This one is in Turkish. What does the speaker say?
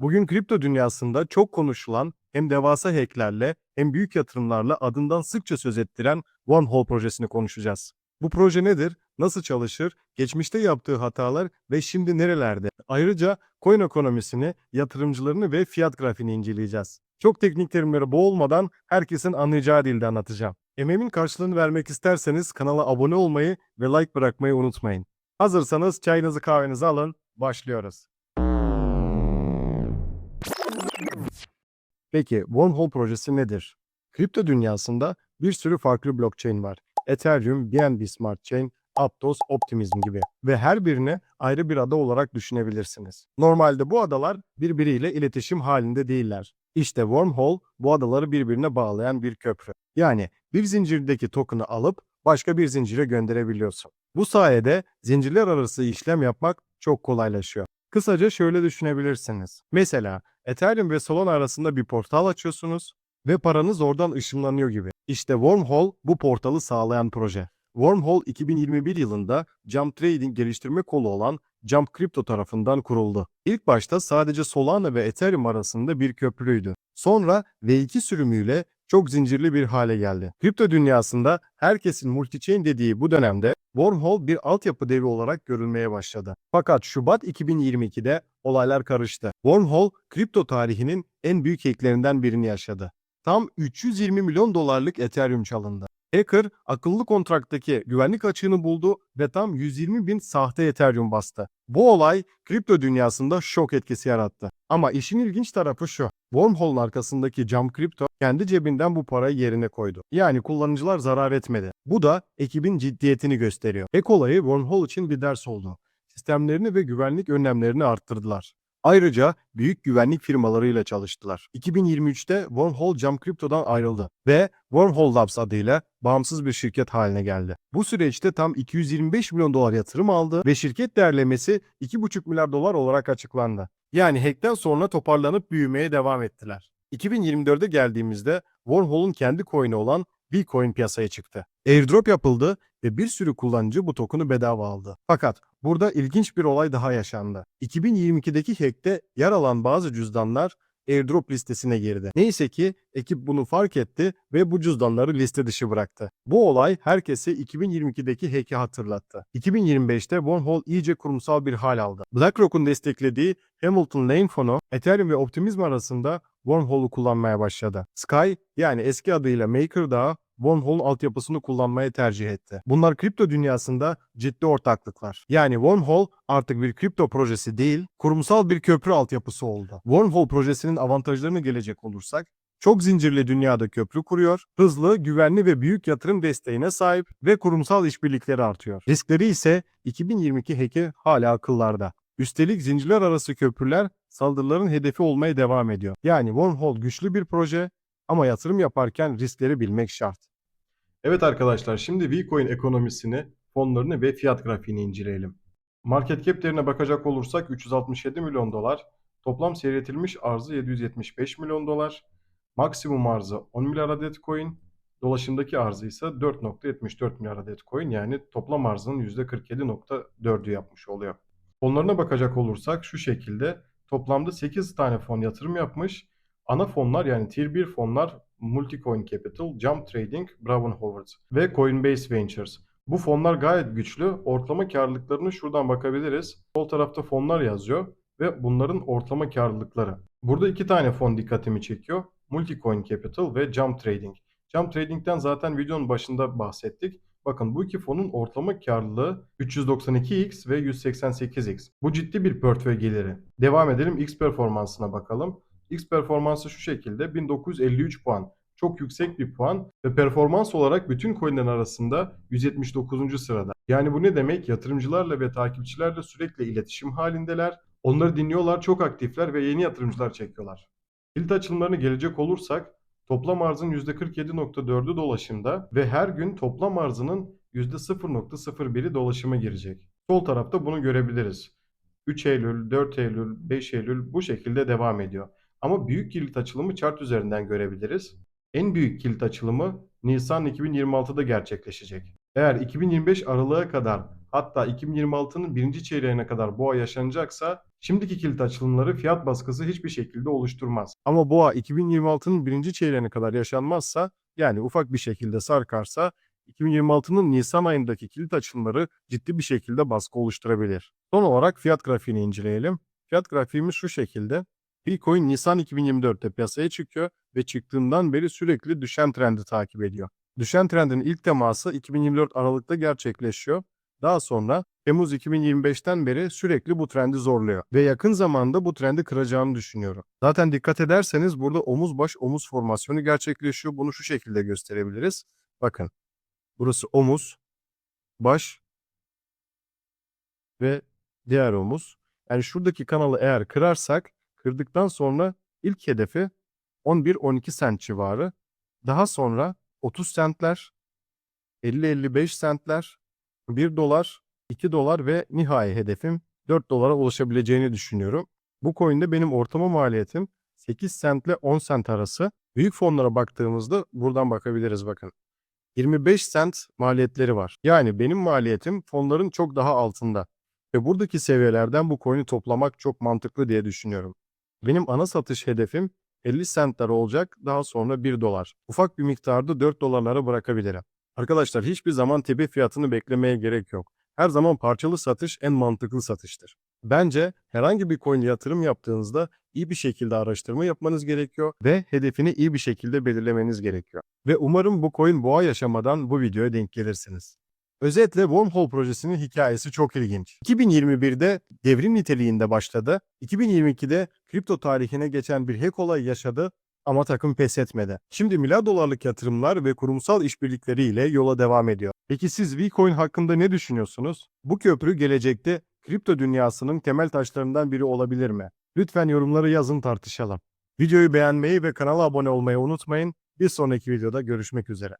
Bugün kripto dünyasında çok konuşulan hem devasa hacklerle hem büyük yatırımlarla adından sıkça söz ettiren OneHole projesini konuşacağız. Bu proje nedir? Nasıl çalışır? Geçmişte yaptığı hatalar ve şimdi nerelerde? Ayrıca coin ekonomisini, yatırımcılarını ve fiyat grafiğini inceleyeceğiz. Çok teknik terimlere boğulmadan herkesin anlayacağı dilde anlatacağım. Emeğimin karşılığını vermek isterseniz kanala abone olmayı ve like bırakmayı unutmayın. Hazırsanız çayınızı kahvenizi alın, başlıyoruz. Peki Wormhole projesi nedir? Kripto dünyasında bir sürü farklı blockchain var. Ethereum, BNB Smart Chain, Aptos, Optimism gibi ve her birini ayrı bir ada olarak düşünebilirsiniz. Normalde bu adalar birbiriyle iletişim halinde değiller. İşte Wormhole bu adaları birbirine bağlayan bir köprü. Yani bir zincirdeki token'ı alıp başka bir zincire gönderebiliyorsun. Bu sayede zincirler arası işlem yapmak çok kolaylaşıyor. Kısaca şöyle düşünebilirsiniz. Mesela Ethereum ve Solana arasında bir portal açıyorsunuz ve paranız oradan ışınlanıyor gibi. İşte Wormhole bu portalı sağlayan proje. Wormhole 2021 yılında Jump Trading geliştirme kolu olan Jump Crypto tarafından kuruldu. İlk başta sadece Solana ve Ethereum arasında bir köprüydü. Sonra V2 sürümüyle çok zincirli bir hale geldi. Kripto dünyasında herkesin multichain dediği bu dönemde Wormhole bir altyapı devi olarak görülmeye başladı. Fakat Şubat 2022'de olaylar karıştı. Wormhole kripto tarihinin en büyük hacklerinden birini yaşadı. Tam 320 milyon dolarlık Ethereum çalındı. Hacker akıllı kontraktaki güvenlik açığını buldu ve tam 120 bin sahte Ethereum bastı. Bu olay kripto dünyasında şok etkisi yarattı. Ama işin ilginç tarafı şu. Wormhole'un arkasındaki Jump Crypto kendi cebinden bu parayı yerine koydu. Yani kullanıcılar zarar etmedi. Bu da ekibin ciddiyetini gösteriyor. Ek olayı Wormhole için bir ders oldu. Sistemlerini ve güvenlik önlemlerini arttırdılar. Ayrıca büyük güvenlik firmalarıyla çalıştılar. 2023'te Wormhole Jump Crypto'dan ayrıldı ve Wormhole Labs adıyla bağımsız bir şirket haline geldi. Bu süreçte tam 225 milyon dolar yatırım aldı ve şirket değerlemesi 2,5 milyar dolar olarak açıklandı. Yani hackten sonra toparlanıp büyümeye devam ettiler. 2024'e geldiğimizde Wormhole'un kendi coin'i olan Bitcoin piyasaya çıktı. Airdrop yapıldı ve bir sürü kullanıcı bu token'ı bedava aldı. Fakat burada ilginç bir olay daha yaşandı. 2022'deki hackte yer alan bazı cüzdanlar airdrop listesine girdi. Neyse ki ekip bunu fark etti ve bu cüzdanları liste dışı bıraktı. Bu olay herkese 2022'deki hack'i hatırlattı. 2025'te Wormhole iyice kurumsal bir hal aldı. BlackRock'un desteklediği Hamilton Lane fonu Ethereum ve Optimism arasında Wormhole'u kullanmaya başladı. Sky yani eski adıyla MakerDAO Wormhole altyapısını kullanmaya tercih etti. Bunlar kripto dünyasında ciddi ortaklıklar. Yani Wormhole artık bir kripto projesi değil, kurumsal bir köprü altyapısı oldu. Wormhole projesinin avantajlarına gelecek olursak, çok zincirli dünyada köprü kuruyor, hızlı, güvenli ve büyük yatırım desteğine sahip ve kurumsal işbirlikleri artıyor. Riskleri ise 2022 hack'i hala akıllarda. Üstelik zincirler arası köprüler saldırıların hedefi olmaya devam ediyor. Yani Wormhole güçlü bir proje ama yatırım yaparken riskleri bilmek şart. Evet arkadaşlar şimdi Bitcoin ekonomisini, fonlarını ve fiyat grafiğini inceleyelim. Market cap bakacak olursak 367 milyon dolar, toplam seyretilmiş arzı 775 milyon dolar, maksimum arzı 10 milyar adet coin, dolaşımdaki arzı ise 4.74 milyar adet coin yani toplam arzının %47.4'ü yapmış oluyor. Fonlarına bakacak olursak şu şekilde toplamda 8 tane fon yatırım yapmış. Ana fonlar yani Tier 1 fonlar Multicoin Capital, Jump Trading, Brown Howard ve Coinbase Ventures. Bu fonlar gayet güçlü. Ortalama karlılıklarını şuradan bakabiliriz. Sol tarafta fonlar yazıyor ve bunların ortalama karlılıkları. Burada iki tane fon dikkatimi çekiyor. Multicoin Capital ve Jump Trading. Jump Trading'den zaten videonun başında bahsettik. Bakın bu iki fonun ortalama karlılığı 392x ve 188x. Bu ciddi bir portföy geliri. Devam edelim X performansına bakalım. X performansı şu şekilde 1953 puan. Çok yüksek bir puan ve performans olarak bütün coinlerin arasında 179. sırada. Yani bu ne demek? Yatırımcılarla ve takipçilerle sürekli iletişim halindeler. Onları dinliyorlar, çok aktifler ve yeni yatırımcılar çekiyorlar. Kilit açılımlarına gelecek olursak toplam arzın %47.4'ü dolaşımda ve her gün toplam arzının %0.01'i dolaşıma girecek. Sol tarafta bunu görebiliriz. 3 Eylül, 4 Eylül, 5 Eylül bu şekilde devam ediyor. Ama büyük kilit açılımı chart üzerinden görebiliriz. En büyük kilit açılımı Nisan 2026'da gerçekleşecek. Eğer 2025 aralığa kadar hatta 2026'nın birinci çeyreğine kadar boğa yaşanacaksa şimdiki kilit açılımları fiyat baskısı hiçbir şekilde oluşturmaz. Ama boğa 2026'nın birinci çeyreğine kadar yaşanmazsa yani ufak bir şekilde sarkarsa 2026'nın Nisan ayındaki kilit açılımları ciddi bir şekilde baskı oluşturabilir. Son olarak fiyat grafiğini inceleyelim. Fiyat grafiğimiz şu şekilde. Bitcoin Nisan 2024'te piyasaya çıkıyor ve çıktığından beri sürekli düşen trendi takip ediyor. Düşen trendin ilk teması 2024 Aralık'ta gerçekleşiyor. Daha sonra Temmuz 2025'ten beri sürekli bu trendi zorluyor ve yakın zamanda bu trendi kıracağını düşünüyorum. Zaten dikkat ederseniz burada omuz baş omuz formasyonu gerçekleşiyor. Bunu şu şekilde gösterebiliriz. Bakın. Burası omuz, baş ve diğer omuz. Yani şuradaki kanalı eğer kırarsak kırdıktan sonra ilk hedefi 11-12 sent civarı. Daha sonra 30 sentler, 50-55 sentler, 1 dolar, 2 dolar ve nihai hedefim 4 dolara ulaşabileceğini düşünüyorum. Bu coin'de benim ortama maliyetim 8 sent ile 10 sent arası. Büyük fonlara baktığımızda buradan bakabiliriz bakın. 25 sent maliyetleri var. Yani benim maliyetim fonların çok daha altında. Ve buradaki seviyelerden bu coin'i toplamak çok mantıklı diye düşünüyorum. Benim ana satış hedefim 50 centler olacak daha sonra 1 dolar. Ufak bir miktarda 4 dolarlara bırakabilirim. Arkadaşlar hiçbir zaman tepe fiyatını beklemeye gerek yok. Her zaman parçalı satış en mantıklı satıştır. Bence herhangi bir coin'e yatırım yaptığınızda iyi bir şekilde araştırma yapmanız gerekiyor ve hedefini iyi bir şekilde belirlemeniz gerekiyor. Ve umarım bu coin boğa yaşamadan bu videoya denk gelirsiniz. Özetle Wormhole projesinin hikayesi çok ilginç. 2021'de devrim niteliğinde başladı. 2022'de kripto tarihine geçen bir hack olayı yaşadı ama takım pes etmedi. Şimdi milyar dolarlık yatırımlar ve kurumsal işbirlikleriyle yola devam ediyor. Peki siz Vcoin hakkında ne düşünüyorsunuz? Bu köprü gelecekte kripto dünyasının temel taşlarından biri olabilir mi? Lütfen yorumları yazın tartışalım. Videoyu beğenmeyi ve kanala abone olmayı unutmayın. Bir sonraki videoda görüşmek üzere.